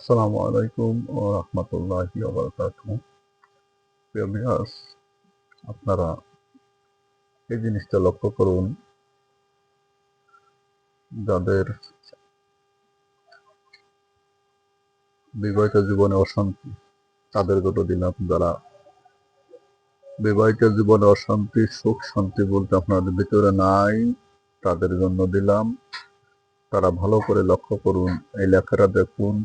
আসসালামু আলাইকুম ও রহমতুল্লাহি প্রিয় ভিউয়ার্স, আপনারা এই জিনিসটা লক্ষ্য করুন। যাদের বিবাহিত জীবনে অশান্তি, তাদের জন্য দিলাম যারা বিবাহিত জীবনে অশান্তি, সুখ, শান্তি বলতে আপনাদের ভিতরে নাই, তাদের জন্য দিলাম। তারা ভালো করে লক্ষ্য করুন, এই লেখাটা দেখুন।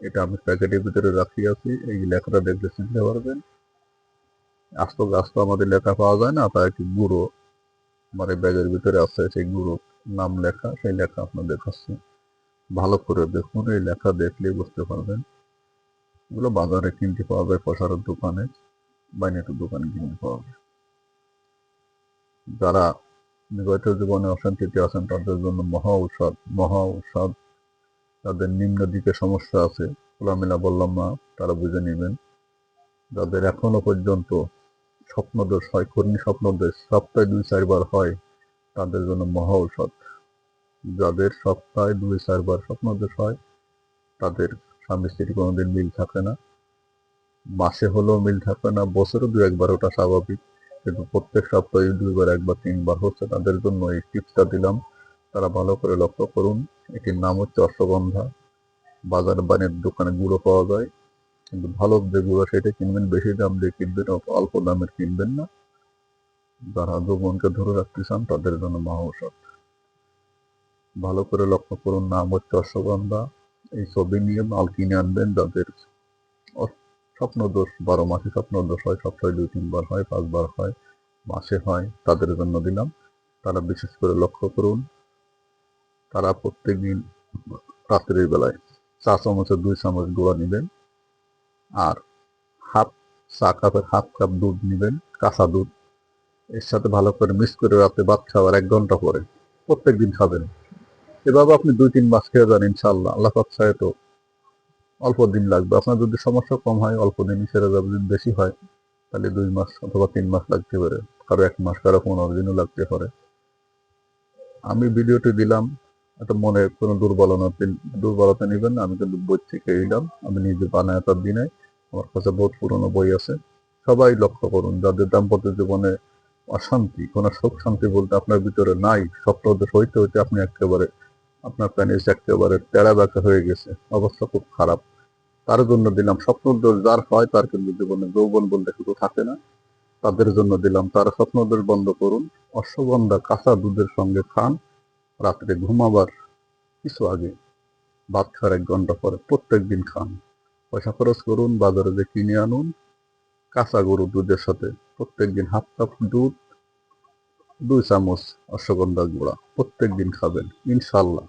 এটা আমি প্যাকেটের ভিতরে রাখিয়াছি এই লেখাটা দেখলে চিনতে পারবেন। আস্ত আস্ত আমাদের লেখা পাওয়া যায় না তা একটি গুঁড়ো। আমার এই ব্যাগের ভিতরে আছে সেই গুঁড়ো নাম লেখা, সেই লেখা আপনাদের দেখাচ্ছি। ভালো করে দেখুন, এই লেখা দেখলে বুঝতে পারবেন। এগুলো বাজারে কিনতে পাওয়া যায়, প্রসারের দোকানে বাইনেটের দোকানে কিনতে পাওয়া যায়। যারা বিগত জীবনে অশান্তিতে আছেন, তাদের জন্য মহা ঔষধ মহা ঔষধ। তাদের নিম্ন দিকে সমস্যা আছে। খোলামেলা বললাম না, তারা বুঝে নেবেন। যাদের এখনও পর্যন্ত স্বপ্নদোষ হয় কর্মী স্বপ্নদোষ, সপ্তাহে দুই, চারবার হয়, তাদের জন্য মহা ঔষধ। যাদের সপ্তাহে দুই, চারবার স্বপ্নদোষ হয়, তাদের স্বামী স্ত্রী কোনোদিন মিল থাকে না। মাসে হলেও মিল থাকে না, বছরে দু, একবার ওটা স্বাভাবিক। কিন্তু প্রত্যেক সপ্তাহে দুইবার, একবার, তিনবার হচ্ছে তাদের জন্য এই টিপসটা দিলাম। তারা ভালো করে লক্ষ্য করুন, এটির নাম হচ্ছে অশ্বগন্ধা বাজার বানের দোকানে গুঁড়ো পাওয়া যায়। কিন্তু ভালো যে গুঁড়ো সেটা কিনবেন, বেশি দাম দিয়ে কিনবেন, অল্প দামের কিনবেন না। যারা যৌবনকে ধরে রাখতে চান, তাদের জন্য ঔষধ। ভালো করে লক্ষ্য করুন, নাম হচ্ছে অশ্বগন্ধা এই ছবি নিয়ে মাল কিনে আনবেন, যাদের স্বপ্ন দোষ বারো মাসে স্বপ্ন দোষ হয়, সপ্তাহে দুই, তিনবার হয়, পাঁচবার হয়, মাসে হয়, তাদের জন্য দিলাম। তারা বিশেষ করে লক্ষ্য করুন তারা প্রত্যেক দিন রাত্রের বেলায় চা চামচের দুই চামচ গুঁড়া নেবেন আর হাফ চা কাপের হাফ কাপ দুধ নেবেন, কাঁচা দুধ। এর সাথে ভালো করে মিক্স করে রাতে ভাত খাওয়ার এক ঘণ্টা পরে প্রত্যেক দিন খাবেন। এভাবে আপনি দুই তিন মাস খেয়ে যান ইনশাল্লাহ আল্লাহ পাক চায় তো অল্প দিন লাগবে। আপনার যদি সমস্যা কম হয়, অল্প দিনই সেরে যাবে। যদি বেশি হয়, তাহলে দুই মাস অথবা তিন মাস লাগতে পারে। কারও এক মাস, কারও পনেরো দিনও লাগতে পারে। আমি ভিডিওটি দিলাম একটা মনে কোনো দুর্বলতা দুর্বলতা নেবেন না, আমি কিন্তু বই থেকে দিলাম আমি নিজে বানায় তার দিনে আমার কাছে বহুত পুরনো বই আছে। সবাই লক্ষ্য করুন, যাদের দাম্পত্য জীবনে অশান্তি, কোনো সুখ শান্তি বলতে আপনার ভিতরে নাই স্বপ্নদোষ হইতে হইতে আপনি একেবারে, আপনার প্যানিস একেবারে তেরা ব্যাকা হয়ে গেছে। অবস্থা খুব খারাপ। তার জন্য দিলাম স্বপ্নদোষ যার হয় তার কিন্তু জীবনে যৌবন বলতে শুধু থাকে না। তাদের জন্য দিলাম, তারা স্বপ্নদোষ বন্ধ করুন। অশ্বগন্ধা কাঁচা দুধের সঙ্গে খান। রাত্রে ঘুমাবার কিছু আগে ভাত খাওয়ার এক ঘণ্টা পরে প্রত্যেক দিন খান। পয়সা খরচ করুন, বাজারে যে কিনে আনুন, কাঁচা গরু দুধের সাথে প্রত্যেক দিন হাফ কাপ দুধ, দুই চামচ অশ্বগন্ধা গুঁড়া প্রত্যেক দিন খাবেন ইনশাল্লাহ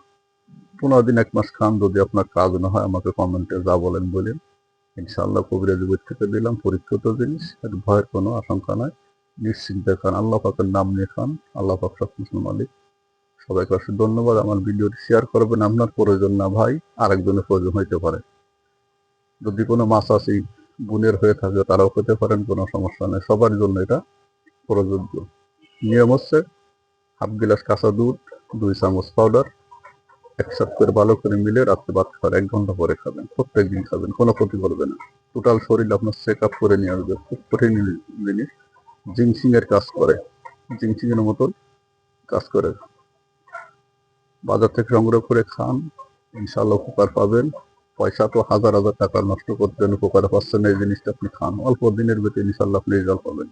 পনেরো দিন, এক মাস খান, যদি আপনার কাজ না হয়, আমাকে কমেন্টে যা বলেন বলেন। ইনশাল্লাহ কবিরাজি বই থেকে দিলাম পরীক্ষিত জিনিস ভয়ের কোনো আশঙ্কা নাই। নিশ্চিন্তে খান, আল্লাহ পাকের নাম নিয়ে খান, আল্লাহ পাক সব মালিক। সবাইকে অসংখ্য ধন্যবাদ। আমার ভিডিওটি শেয়ার করবেন আপনার প্রয়োজন না ভাই, আরেকজনের প্রয়োজন হইতে পারে। যদি কোনো মাছ আসি, বুনের হয়ে থাকে, তারাও খেতে পারেন, কোনো সমস্যা নেই। সবার জন্য এটা প্রযোজ্য। নিয়ম হচ্ছে হাফ গ্লাস কাঁচা দুধ, দুই চামচ পাউডার একসাথে করে ভালো করে মিলে রাত্রে ভাত খাওয়ার এক ঘণ্টা পরে খাবেন। প্রত্যেক দিন খাবেন, কোনো ক্ষতি করবে না। টোটাল শরীর আপনার চেক আপ করে নিয়ে আসবে। খুব কঠিন জিনিস। জিংসিং এর কাজ করে। জিংসিং এর মতন কাজ করে। বাজার থেকে সংগ্রহ করে খান। ইনশাল্লাহ উপকার পাবেন। পয়সা তো হাজার হাজার টাকা নষ্ট করতেন উপকার পাচ্ছেন এই জিনিসটা আপনি খান। অল্প দিনের ভিতরে ইনশাল্লাহ আপনি রেজাল্ট পাবেন।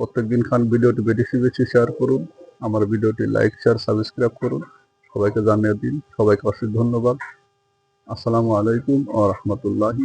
প্রত্যেক দিন খান, ভিডিওটি বেশি বেশি শেয়ার করুন। আমার ভিডিওটি লাইক শেয়ার সাবস্ক্রাইব করুন। সবাইকে জানিয়ে দিন। সবাইকে অশেষ ধন্যবাদ। আসসালামু আলাইকুম ও রহমতুল্লাহি